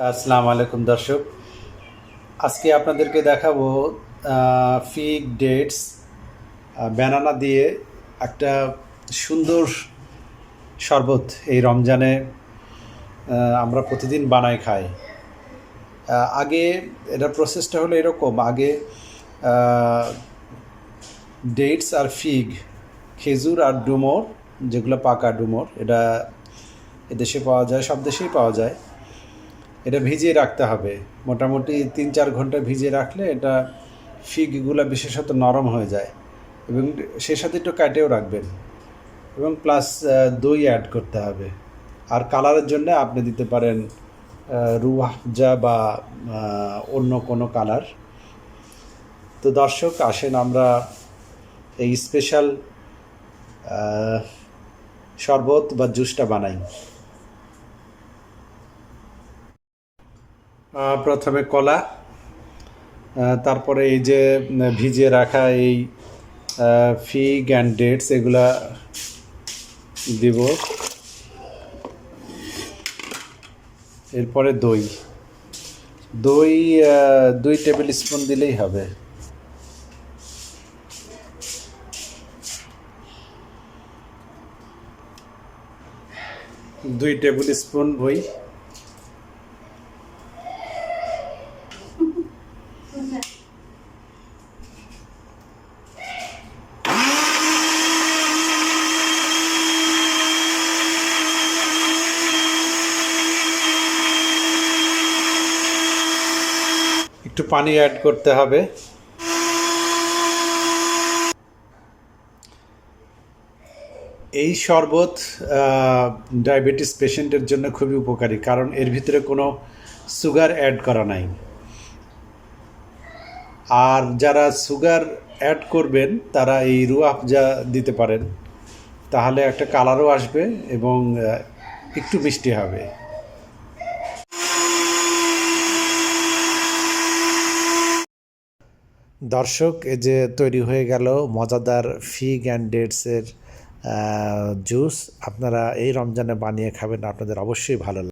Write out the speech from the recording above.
আসসালামু আলাইকুম, দর্শক। আজকে আপনাদেরকে দেখাবো ফিগ ডেটস ব্যানানা দিয়ে একটা সুন্দর শরবত এই রমজানে আমরা প্রতিদিন বানাই খাই। আগে এটা প্রসেসটা হলো এরকম, আগে ডেটস আর ফিগ খেজুর আর ডুমোর, যেগুলো পাকা ডুমোর, এটা এদেশে পাওয়া যায়, সব দেশেই পাওয়া যায়। এটা ভিজিয়ে রাখতে হবে। মোটামুটি তিন চার ঘণ্টা ভিজিয়ে রাখলে এটা ফিগগুলো বিশেষত নরম হয়ে যায় এবং সে সাথে একটু কাটেও রাখবেন এবং প্লাস দই অ্যাড করতে হবে। আর কালারের জন্য আপনি দিতে পারেন রুয়াজা বা অন্য কোনো কালার তো দর্শক, আসেন আমরা এই স্পেশাল শরবত বা জুসটা বানাই। প্রথমে কলা তারপরে এই যে ভিজিয়ে রাখা এই ফিগ অ্যান্ড ডেটস, এগুলা দিব। এরপরে দই। দই দুই টেবিল স্পুন দিলেই হবে। দুই টেবিল স্পুন দই। একটু পানি অ্যাড করতে হবে। এই শরবত ডায়াবেটিস পেশেন্টের জন্য খুবই উপকারী, কারণ এর ভিতরে কোনো সুগার অ্যাড করা নাই। আর যারা সুগার অ্যাড করবেন, তারা এই রুয়াফজা দিতে পারেন, তাহলে একটা কালারও আসবে এবং একটু মিষ্টি হবে। দর্শক যে তৈরি হয়ে গেল মজাদার ফিগ অ্যান্ড ডেটসের জুস। আপনারা এই রমজানে বানিয়ে খাবেন, আপনাদের অবশ্যই ভালো